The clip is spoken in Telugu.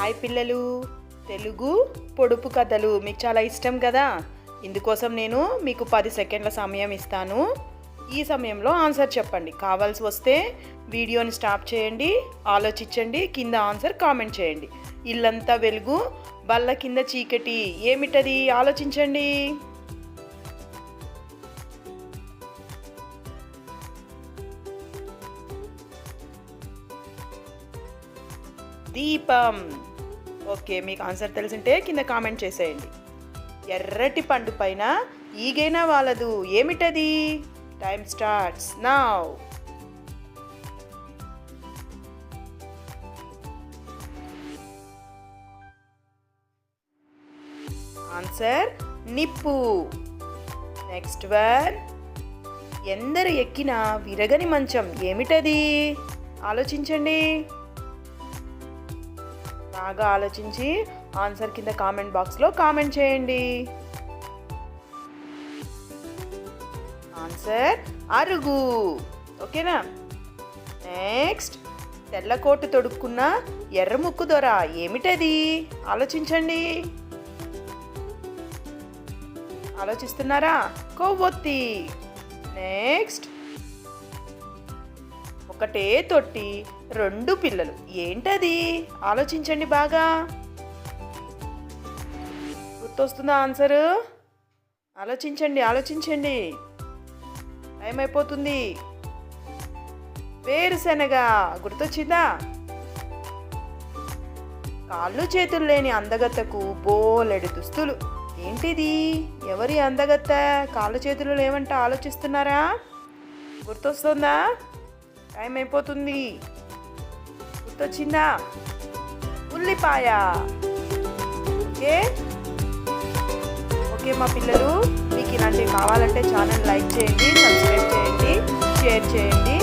హాయ్ పిల్లలు. తెలుగు పొడుపు కథలు. మీకు చాలా ఇష్టం కదా? ఇందుకోసం నేను మీకు పది సెకండ్ల సమయం ఇస్తాను. ఈ సమయంలో ఆన్సర్ చెప్పండి. కావాల్సి వస్తే వీడియోని స్టాప్ చేయండి ఆలోచించండి కింద ఆన్సర్ కామెంట్ చేయండి. ఇల్లంతా వెలుగు బల్ల కింద చీకటి. ఏమిటది? ఆలోచించండి. దీపం. ఓకే మీకు ఆన్సర్ తెలిసింటే కింద కామెంట్ చేసేయండి. ఎర్రటి పండు పైన ఈగైనా వాళ్ళదు ఏమిటది? Time starts now. ఆన్సర్ నిప్పు. నెక్స్ట్ వన్ ఎందరు ఎక్కిన విరగని మంచం. ఏమిటది? ఆలోచించండి. బాగా ఆలోచించి ఆన్సర్ కింద కామెంట్ బాక్స్లో కామెంట్ చేయండి. ఆన్సర్ అరుగు. ఓకేనా? నెక్స్ట్ తెల్ల కోటు తొడుక్కున్న ఎర్ర ముక్కు దొర ఏమిటది? ఆలోచించండి. ఆలోచిస్తున్నారా? కొవ్వొత్తి. నెక్స్ట్ ఒకటే తొట్టి రెండు పిల్లలు. ఏంటది? ఆలోచించండి బాగా. గుర్తొస్తుందా ఆన్సరు? ఆలోచించండి ఆలోచించండి. టైం అయిపోతుంది వేరుశనగ గుర్తొచ్చిందా? కాళ్ళు చేతులు లేని అందగత్తకు బోలెడు దుస్తులు. ఏంటిది? ఎవరి అందగత్త? కాళ్ళు చేతులు లేవంట ఆలోచిస్తున్నారా? గుర్తొస్తుందా? టైం అయిపోతుంది. గుర్తొచ్చిందా? ఉల్లిపాయ. ఓకే ఓకే మా పిల్లలు మీకు ఇలాంటివి కావాలంటే ఛానల్ లైక్ చేయండి సబ్స్క్రైబ్ చేయండి షేర్ చేయండి.